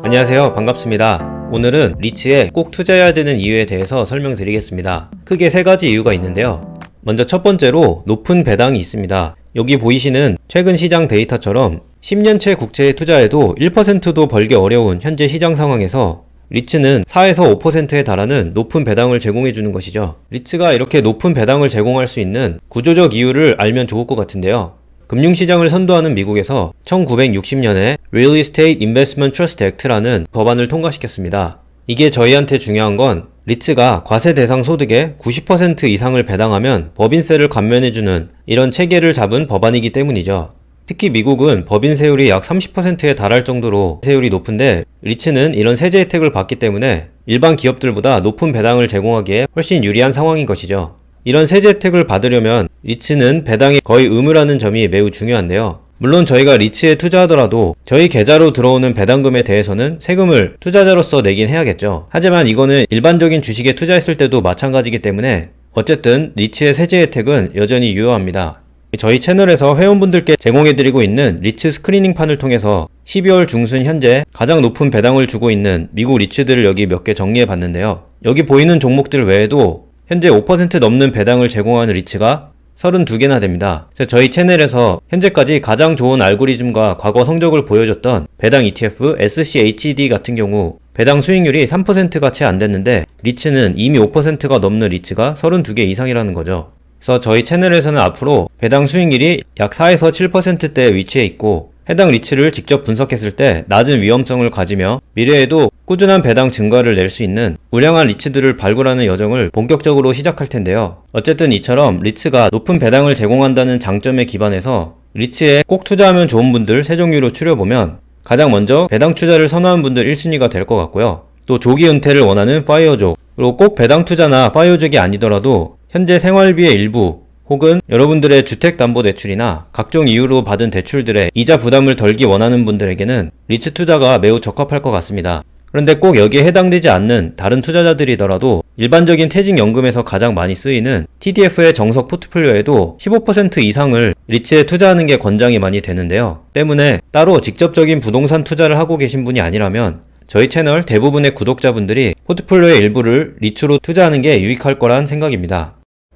안녕하세요. 반갑습니다. 오늘은 리츠에 꼭 투자해야 되는 이유에 대해서 설명드리겠습니다. 크게 세 가지 이유가 있는데요. 먼저 첫 번째로 높은 배당이 있습니다. 여기 보이시는 최근 시장 데이터처럼 10년채 국채에 투자해도 1%도 벌기 어려운 현재 시장 상황에서 리츠는 4에서 5%에 달하는 높은 배당을 제공해 주는 것이죠. 리츠가 이렇게 높은 배당을 제공할 수 있는 구조적 이유를 알면 좋을 것 같은데요. 금융시장을 선도하는 미국에서 1960년에 Real Estate Investment Trust Act라는 법안을 통과시켰습니다. 이게 저희한테 중요한 건 리츠가 과세 대상 소득의 90% 이상을 배당하면 법인세를 감면해주는 이런 체계를 잡은 법안이기 때문이죠. 특히 미국은 법인 세율이 약 30%에 달할 정도로 세율이 높은데 리츠는 이런 세제 혜택을 받기 때문에 일반 기업들보다 높은 배당을 제공하기에 훨씬 유리한 상황인 것이죠. 이런 세제 혜택을 받으려면 리츠는 배당이 거의 의무라는 점이 매우 중요한데요. 물론 저희가 리츠에 투자하더라도 저희 계좌로 들어오는 배당금에 대해서는 세금을 투자자로서 내긴 해야겠죠. 하지만 이거는 일반적인 주식에 투자했을 때도 마찬가지기 때문에 어쨌든 리츠의 세제 혜택은 여전히 유효합니다. 저희 채널에서 회원분들께 제공해드리고 있는 리츠 스크리닝판을 통해서 12월 중순 현재 가장 높은 배당을 주고 있는 미국 리츠들을 여기 몇 개 정리해 봤는데요. 여기 보이는 종목들 외에도 현재 5% 넘는 배당을 제공하는 리츠가 32개나 됩니다. 저희 채널에서 현재까지 가장 좋은 알고리즘과 과거 성적을 보여줬던 배당 ETF SCHD 같은 경우 배당 수익률이 3%가 채 안 됐는데 리츠는 이미 5%가 넘는 리츠가 32개 이상이라는 거죠. 그래서 저희 채널에서는 앞으로 배당 수익률이 약 4에서 7%대에 위치해 있고 해당 리츠를 직접 분석했을 때 낮은 위험성을 가지며 미래에도 꾸준한 배당 증가를 낼 수 있는 우량한 리츠들을 발굴하는 여정을 본격적으로 시작할 텐데요. 어쨌든 이처럼 리츠가 높은 배당을 제공한다는 장점에 기반해서 리츠에 꼭 투자하면 좋은 분들 세 종류로 추려보면 가장 먼저 배당 투자를 선호하는 분들 1순위가 될 것 같고요. 또 조기 은퇴를 원하는 파이어족, 그리고 꼭 배당 투자나 파이어족이 아니더라도 현재 생활비의 일부 혹은 여러분들의 주택담보대출이나 각종 이유로 받은 대출들의 이자 부담을 덜기 원하는 분들에게는 리츠 투자가 매우 적합할 것 같습니다. 그런데 꼭 여기에 해당되지 않는 다른 투자자들이더라도 일반적인 퇴직연금에서 가장 많이 쓰이는 TDF의 정석 포트폴리오에도 15% 이상을 리츠에 투자하는 게 권장이 많이 되는데요. 때문에 따로 직접적인 부동산 투자를 하고 계신 분이 아니라면 저희 채널 대부분의 구독자분들이 포트폴리오의 일부를 리츠로 투자하는 게 유익할 거란 생각입니다.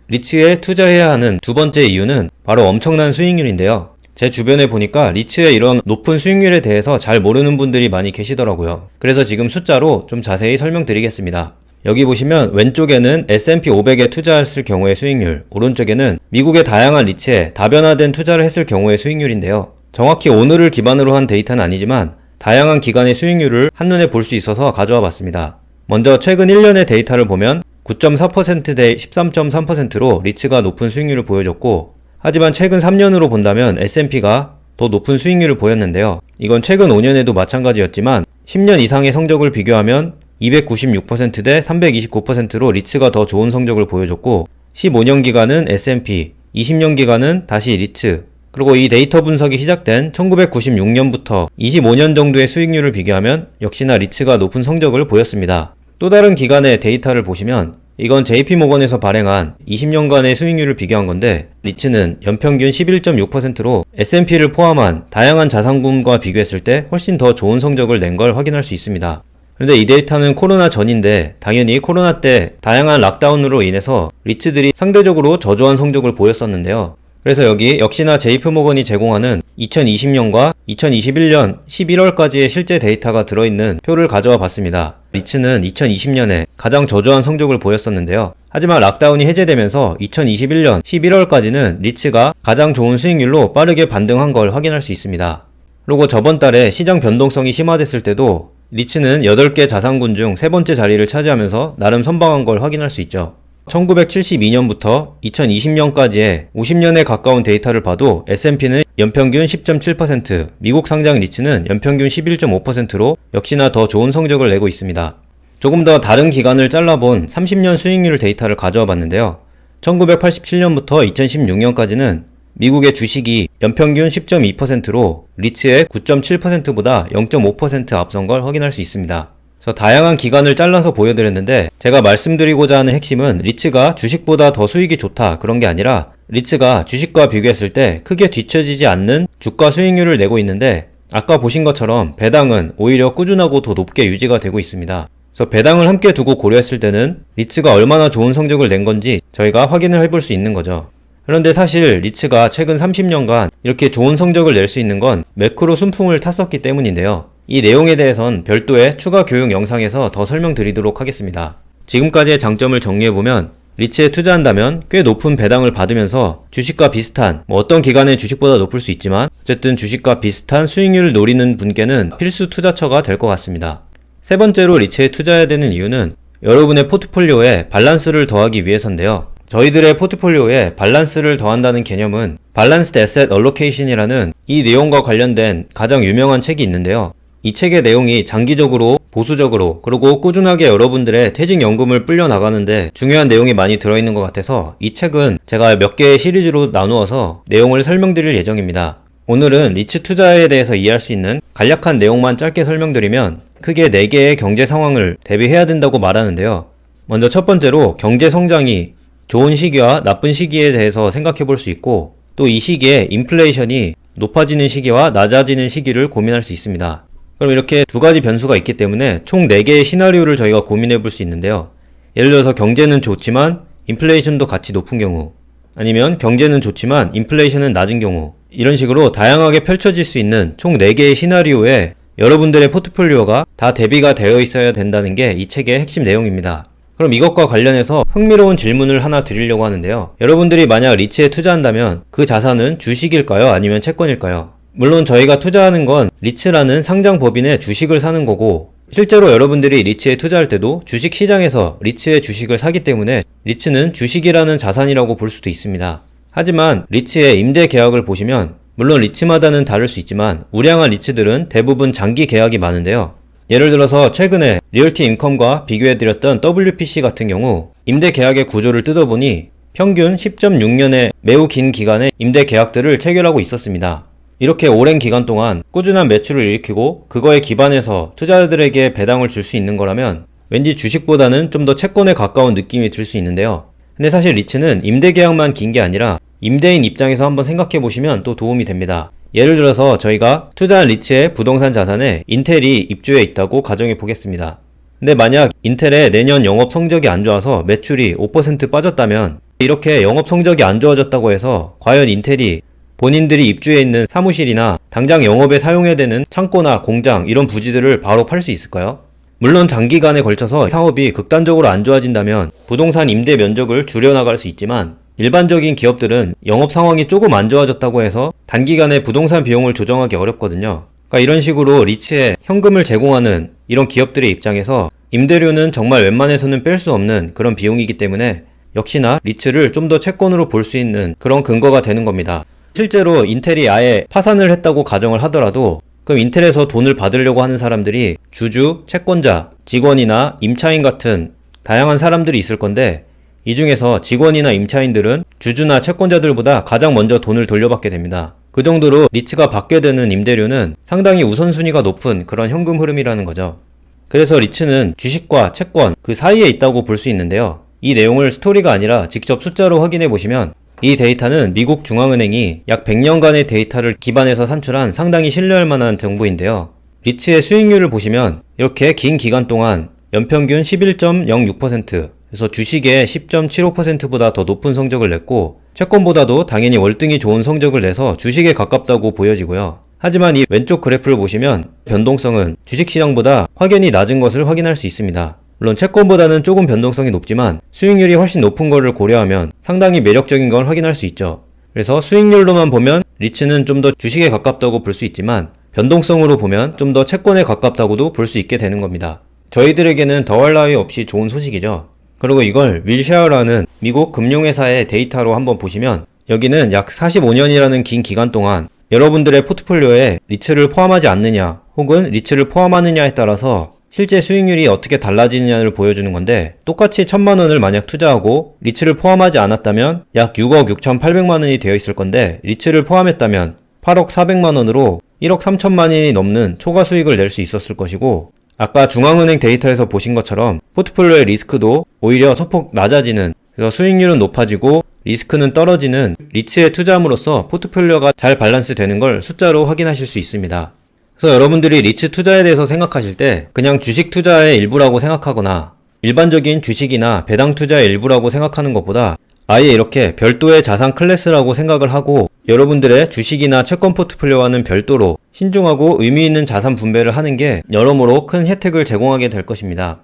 리츠에 투자해야 하는 두 번째 이유는 바로 엄청난 수익률인데요. 제 주변에 보니까 리츠의 이런 높은 수익률에 대해서 잘 모르는 분들이 많이 계시더라고요. 그래서 지금 숫자로 좀 자세히 설명드리겠습니다. 여기 보시면 왼쪽에는 S&P 500에 투자했을 경우의 수익률, 오른쪽에는 미국의 다양한 리츠에 다변화된 투자를 했을 경우의 수익률인데요. 정확히 오늘을 기반으로 한 데이터는 아니지만 다양한 기간의 수익률을 한눈에 볼 수 있어서 가져와 봤습니다. 먼저 최근 1년의 데이터를 보면 9.4%대 13.3%로 리츠가 높은 수익률을 보여줬고 하지만 최근 3년으로 본다면 S&P가 더 높은 수익률을 보였는데요. 이건 최근 5년에도 마찬가지였지만 10년 이상의 성적을 비교하면 296%대 329%로 리츠가 더 좋은 성적을 보여줬고 15년 기간은 S&P, 20년 기간은 다시 리츠, 그리고 이 데이터 분석이 시작된 1996년부터 25년 정도의 수익률을 비교하면 역시나 리츠가 높은 성적을 보였습니다. 또 다른 기간의 데이터를 보시면 이건 JP모건에서 발행한 20년간의 수익률을 비교한 건데 리츠는 연평균 11.6%로 S&P를 포함한 다양한 자산군과 비교했을 때 훨씬 더 좋은 성적을 낸 걸 확인할 수 있습니다. 그런데 이 데이터는 코로나 전인데 당연히 코로나 때 다양한 락다운으로 인해서 리츠들이 상대적으로 저조한 성적을 보였었는데요. 그래서 여기 역시나 JP모건이 제공하는 2020년과 2021년 11월까지의 실제 데이터가 들어있는 표를 가져와 봤습니다. 리츠는 2020년에 가장 저조한 성적을 보였었는데요. 하지만 락다운이 해제되면서 2021년 11월까지는 리츠가 가장 좋은 수익률로 빠르게 반등한 걸 확인할 수 있습니다. 그리고 저번 달에 시장 변동성이 심화됐을 때도 리츠는 8개 자산군 중 세 번째 자리를 차지하면서 나름 선방한 걸 확인할 수 있죠. 1972년부터 2020년까지의 50년에 가까운 데이터를 봐도 S&P는 연평균 10.7%, 미국 상장 리츠는 연평균 11.5%로 역시나 더 좋은 성적을 내고 있습니다. 조금 더 다른 기간을 잘라본 30년 수익률 데이터를 가져와 봤는데요. 1987년부터 2016년까지는 미국의 주식이 연평균 10.2%로 리츠의 9.7%보다 0.5% 앞선 걸 확인할 수 있습니다. 그래서 다양한 기간을 잘라서 보여드렸는데 제가 말씀드리고자 하는 핵심은 리츠가 주식보다 더 수익이 좋다 그런 게 아니라 리츠가 주식과 비교했을 때 크게 뒤처지지 않는 주가 수익률을 내고 있는데 아까 보신 것처럼 배당은 오히려 꾸준하고 더 높게 유지가 되고 있습니다. 그래서 배당을 함께 두고 고려했을 때는 리츠가 얼마나 좋은 성적을 낸 건지 저희가 확인을 해볼 수 있는 거죠. 그런데 사실 리츠가 최근 30년간 이렇게 좋은 성적을 낼 수 있는 건 매크로 순풍을 탔었기 때문인데요. 이 내용에 대해선 별도의 추가 교육 영상에서 더 설명드리도록 하겠습니다. 지금까지의 장점을 정리해보면 리츠에 투자한다면 꽤 높은 배당을 받으면서 주식과 비슷한 뭐 어떤 기간의 주식보다 높을 수 있지만 어쨌든 주식과 비슷한 수익률을 노리는 분께는 필수 투자처가 될 것 같습니다. 세 번째로 리츠에 투자해야 되는 이유는 여러분의 포트폴리오에 밸런스를 더하기 위해서인데요. 저희들의 포트폴리오에 밸런스를 더한다는 개념은 밸런스드 에셋 얼로케이션이라는 이 내용과 관련된 가장 유명한 책이 있는데요. 이 책의 내용이 장기적으로 보수적으로 그리고 꾸준하게 여러분들의 퇴직연금을 불려나가는데 중요한 내용이 많이 들어있는 것 같아서 이 책은 제가 몇 개의 시리즈로 나누어서 내용을 설명드릴 예정입니다. 오늘은 리츠 투자에 대해서 이해할 수 있는 간략한 내용만 짧게 설명드리면 크게 4개의 경제 상황을 대비해야 된다고 말하는데요. 먼저 첫 번째로 경제 성장이 좋은 시기와 나쁜 시기에 대해서 생각해 볼 수 있고 또 이 시기에 인플레이션이 높아지는 시기와 낮아지는 시기를 고민할 수 있습니다. 그럼 이렇게 두 가지 변수가 있기 때문에 총 4개의 시나리오를 저희가 고민해 볼 수 있는데요. 예를 들어서 경제는 좋지만 인플레이션도 같이 높은 경우 아니면 경제는 좋지만 인플레이션은 낮은 경우 이런 식으로 다양하게 펼쳐질 수 있는 총 4개의 시나리오에 여러분들의 포트폴리오가 다 대비가 되어 있어야 된다는 게 이 책의 핵심 내용입니다. 그럼 이것과 관련해서 흥미로운 질문을 하나 드리려고 하는데요. 여러분들이 만약 리츠에 투자한다면 그 자산은 주식일까요? 아니면 채권일까요? 물론 저희가 투자하는 건 리츠라는 상장 법인의 주식을 사는 거고 실제로 여러분들이 리츠에 투자할 때도 주식 시장에서 리츠의 주식을 사기 때문에 리츠는 주식이라는 자산이라고 볼 수도 있습니다. 하지만 리츠의 임대 계약을 보시면 물론 리츠마다는 다를 수 있지만 우량한 리츠들은 대부분 장기 계약이 많은데요. 예를 들어서 최근에 리얼티 인컴과 비교해드렸던 WPC 같은 경우 임대 계약의 구조를 뜯어보니 평균 10.6년의 매우 긴 기간의 임대 계약들을 체결하고 있었습니다. 이렇게 오랜 기간 동안 꾸준한 매출을 일으키고 그거에 기반해서 투자자들에게 배당을 줄 수 있는 거라면 왠지 주식보다는 좀 더 채권에 가까운 느낌이 들 수 있는데요. 근데 사실 리츠는 임대 계약만 긴 게 아니라 임대인 입장에서 한번 생각해 보시면 또 도움이 됩니다. 예를 들어서 저희가 투자한 리츠의 부동산 자산에 인텔이 입주해 있다고 가정해 보겠습니다. 근데 만약 인텔의 내년 영업 성적이 안 좋아서 매출이 5% 빠졌다면 이렇게 영업 성적이 안 좋아졌다고 해서 과연 인텔이 본인들이 입주해 있는 사무실이나 당장 영업에 사용해야 되는 창고나 공장 이런 부지들을 바로 팔 수 있을까요? 물론 장기간에 걸쳐서 사업이 극단적으로 안 좋아진다면 부동산 임대 면적을 줄여나갈 수 있지만 일반적인 기업들은 영업 상황이 조금 안 좋아졌다고 해서 단기간에 부동산 비용을 조정하기 어렵거든요. 그러니까 이런 식으로 리츠에 현금을 제공하는 이런 기업들의 입장에서 임대료는 정말 웬만해서는 뺄 수 없는 그런 비용이기 때문에 역시나 리츠를 좀 더 채권으로 볼 수 있는 그런 근거가 되는 겁니다. 실제로 인텔이 아예 파산을 했다고 가정을 하더라도 그럼 인텔에서 돈을 받으려고 하는 사람들이 주주, 채권자, 직원이나 임차인 같은 다양한 사람들이 있을 건데 이 중에서 직원이나 임차인들은 주주나 채권자들보다 가장 먼저 돈을 돌려받게 됩니다. 그 정도로 리츠가 받게 되는 임대료는 상당히 우선순위가 높은 그런 현금 흐름이라는 거죠. 그래서 리츠는 주식과 채권 그 사이에 있다고 볼 수 있는데요. 이 내용을 스토리가 아니라 직접 숫자로 확인해 보시면 이 데이터는 미국 중앙은행이 약 100년간의 데이터를 기반해서 산출한 상당히 신뢰할 만한 정보인데요. 리츠의 수익률을 보시면 이렇게 긴 기간 동안 연평균 11.06% 그래서 주식의 10.75%보다 더 높은 성적을 냈고 채권보다도 당연히 월등히 좋은 성적을 내서 주식에 가깝다고 보여지고요. 하지만 이 왼쪽 그래프를 보시면 변동성은 주식시장보다 확연히 낮은 것을 확인할 수 있습니다. 물론 채권보다는 조금 변동성이 높지만 수익률이 훨씬 높은 것을 고려하면 상당히 매력적인 걸 확인할 수 있죠. 그래서 수익률로만 보면 리츠는 좀 더 주식에 가깝다고 볼 수 있지만 변동성으로 보면 좀 더 채권에 가깝다고도 볼 수 있게 되는 겁니다. 저희들에게는 더할 나위 없이 좋은 소식이죠. 그리고 이걸 윌쉐어라는 미국 금융회사의 데이터로 한번 보시면 여기는 약 45년이라는 긴 기간 동안 여러분들의 포트폴리오에 리츠를 포함하지 않느냐 혹은 리츠를 포함하느냐에 따라서 실제 수익률이 어떻게 달라지느냐를 보여주는 건데 똑같이 천만 원을 만약 투자하고 리츠를 포함하지 않았다면 약 6억 6,800만 원이 되어 있을 건데 리츠를 포함했다면 8억 400만 원으로 1억 3천만 원이 넘는 초과 수익을 낼 수 있었을 것이고 아까 중앙은행 데이터에서 보신 것처럼 포트폴리오의 리스크도 오히려 소폭 낮아지는 그래서 수익률은 높아지고 리스크는 떨어지는 리츠에 투자함으로써 포트폴리오가 잘 밸런스 되는 걸 숫자로 확인하실 수 있습니다. 그래서 여러분들이 리츠 투자에 대해서 생각하실 때 그냥 주식 투자의 일부라고 생각하거나 일반적인 주식이나 배당 투자의 일부라고 생각하는 것보다 아예 이렇게 별도의 자산 클래스라고 생각을 하고 여러분들의 주식이나 채권 포트폴리오와는 별도로 신중하고 의미 있는 자산 분배를 하는 게 여러모로 큰 혜택을 제공하게 될 것입니다.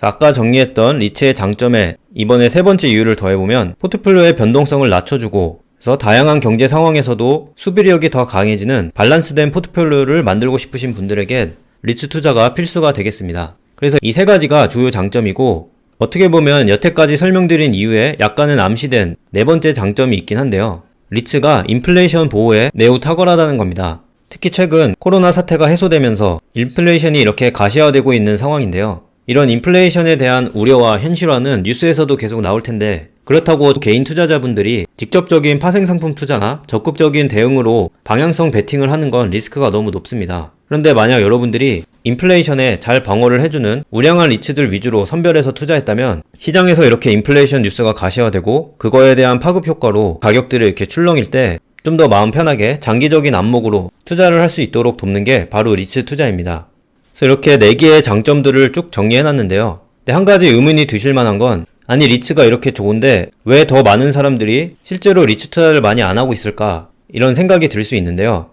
아까 정리했던 리츠의 장점에 이번에 세 번째 이유를 더해보면 포트폴리오의 변동성을 낮춰주고 그래서 다양한 경제 상황에서도 수비력이 더 강해지는 밸런스된 포트폴리오를 만들고 싶으신 분들에게 리츠 투자가 필수가 되겠습니다. 그래서 이 세 가지가 주요 장점이고 어떻게 보면 여태까지 설명드린 이유에 약간은 암시된 네 번째 장점이 있긴 한데요. 리츠가 인플레이션 보호에 매우 탁월하다는 겁니다. 특히 최근 코로나 사태가 해소되면서 인플레이션이 이렇게 가시화되고 있는 상황인데요. 이런 인플레이션에 대한 우려와 현실화는 뉴스에서도 계속 나올 텐데 그렇다고 개인 투자자분들이 직접적인 파생상품 투자나 적극적인 대응으로 방향성 베팅을 하는 건 리스크가 너무 높습니다. 그런데 만약 여러분들이 인플레이션에 잘 방어를 해주는 우량한 리츠들 위주로 선별해서 투자했다면 시장에서 이렇게 인플레이션 뉴스가 가시화되고 그거에 대한 파급 효과로 가격들이 이렇게 출렁일 때 좀 더 마음 편하게 장기적인 안목으로 투자를 할 수 있도록 돕는 게 바로 리츠 투자입니다. 그래서 이렇게 4개의 장점들을 쭉 정리해놨는데요. 한 가지 의문이 드실 만한 건 아니 리츠가 이렇게 좋은데 왜 더 많은 사람들이 실제로 리츠 투자를 많이 안 하고 있을까 이런 생각이 들 수 있는데요.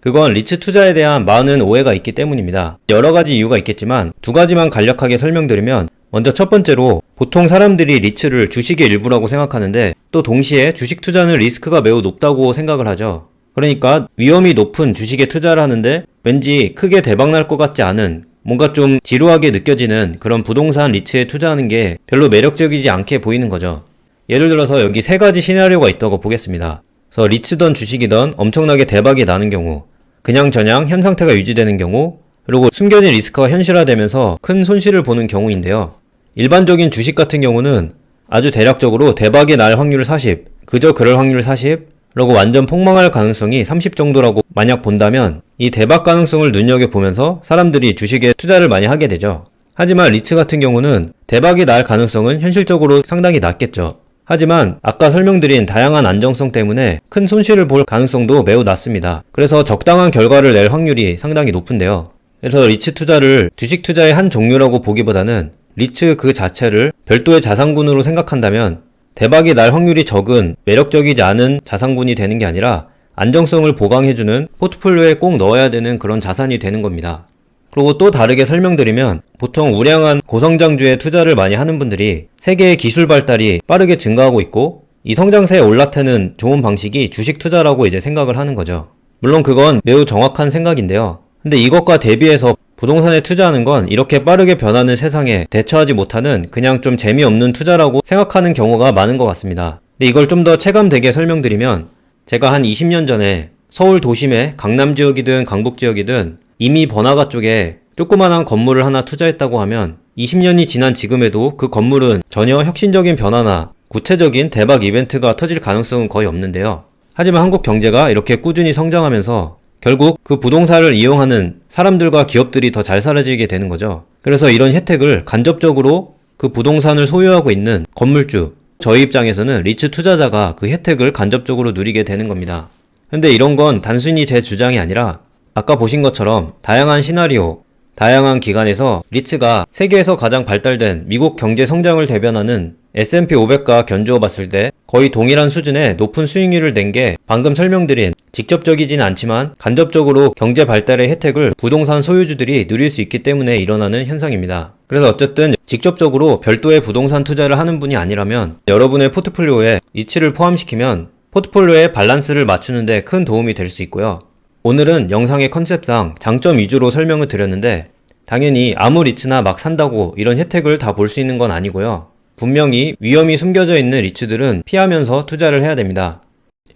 그건 리츠 투자에 대한 많은 오해가 있기 때문입니다. 여러 가지 이유가 있겠지만 두 가지만 간략하게 설명드리면 먼저 첫 번째로 보통 사람들이 리츠를 주식의 일부라고 생각하는데 또 동시에 주식 투자는 리스크가 매우 높다고 생각을 하죠. 그러니까 위험이 높은 주식에 투자를 하는데 왠지 크게 대박날 것 같지 않은 뭔가 좀 지루하게 느껴지는 그런 부동산 리츠에 투자하는 게 별로 매력적이지 않게 보이는 거죠. 예를 들어서 여기 세 가지 시나리오가 있다고 보겠습니다. 그래서 리츠던 주식이던 엄청나게 대박이 나는 경우, 그냥 저냥 현 상태가 유지되는 경우, 그리고 숨겨진 리스크가 현실화되면서 큰 손실을 보는 경우인데요. 일반적인 주식 같은 경우는 아주 대략적으로 대박이 날 확률 40, 그저 그럴 확률 40, 그리고 완전 폭망할 가능성이 30 정도라고 만약 본다면 이 대박 가능성을 눈여겨보면서 사람들이 주식에 투자를 많이 하게 되죠. 하지만 리츠 같은 경우는 대박이 날 가능성은 현실적으로 상당히 낮겠죠. 하지만 아까 설명드린 다양한 안정성 때문에 큰 손실을 볼 가능성도 매우 낮습니다. 그래서 적당한 결과를 낼 확률이 상당히 높은데요. 그래서 리츠 투자를 주식 투자의 한 종류라고 보기보다는 리츠 그 자체를 별도의 자산군으로 생각한다면 대박이 날 확률이 적은 매력적이지 않은 자산군이 되는 게 아니라 안정성을 보강해주는 포트폴리오에 꼭 넣어야 되는 그런 자산이 되는 겁니다. 그리고 또 다르게 설명드리면 보통 우량한 고성장주에 투자를 많이 하는 분들이 세계의 기술 발달이 빠르게 증가하고 있고 이 성장세에 올라타는 좋은 방식이 주식 투자라고 이제 생각을 하는 거죠. 물론 그건 매우 정확한 생각인데요. 근데 이것과 대비해서 부동산에 투자하는 건 이렇게 빠르게 변하는 세상에 대처하지 못하는 그냥 좀 재미없는 투자라고 생각하는 경우가 많은 것 같습니다. 근데 이걸 좀 더 체감되게 설명드리면 제가 한 20년 전에 서울 도심의 강남 지역이든 강북 지역이든 이미 번화가 쪽에 조그만한 건물을 하나 투자했다고 하면 20년이 지난 지금에도 그 건물은 전혀 혁신적인 변화나 구체적인 대박 이벤트가 터질 가능성은 거의 없는데요. 하지만 한국 경제가 이렇게 꾸준히 성장하면서 결국 그 부동산을 이용하는 사람들과 기업들이 더잘 살아지게 되는 거죠. 그래서 이런 혜택을 간접적으로 그 부동산을 소유하고 있는 건물주, 저희 입장에서는 리츠 투자자가 그 혜택을 간접적으로 누리게 되는 겁니다. 근데 이런 건 단순히 제 주장이 아니라 아까 보신 것처럼 다양한 시나리오, 다양한 기관에서 리츠가 세계에서 가장 발달된 미국 경제 성장을 대변하는 S&P 500과 견주어 봤을 때 거의 동일한 수준의 높은 수익률을 낸 게 방금 설명드린 직접적이진 않지만 간접적으로 경제 발달의 혜택을 부동산 소유주들이 누릴 수 있기 때문에 일어나는 현상입니다. 그래서 어쨌든 직접적으로 별도의 부동산 투자를 하는 분이 아니라면 여러분의 포트폴리오에 리츠를 포함시키면 포트폴리오의 밸런스를 맞추는데 큰 도움이 될 수 있고요. 오늘은 영상의 컨셉상 장점 위주로 설명을 드렸는데 당연히 아무 리츠나 막 산다고 이런 혜택을 다 볼 수 있는 건 아니고요. 분명히 위험이 숨겨져 있는 리츠들은 피하면서 투자를 해야 됩니다.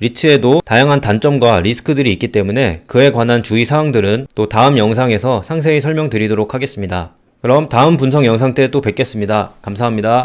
리츠에도 다양한 단점과 리스크들이 있기 때문에 그에 관한 주의 사항들은 또 다음 영상에서 상세히 설명드리도록 하겠습니다. 그럼 다음 분석 영상 때 또 뵙겠습니다. 감사합니다.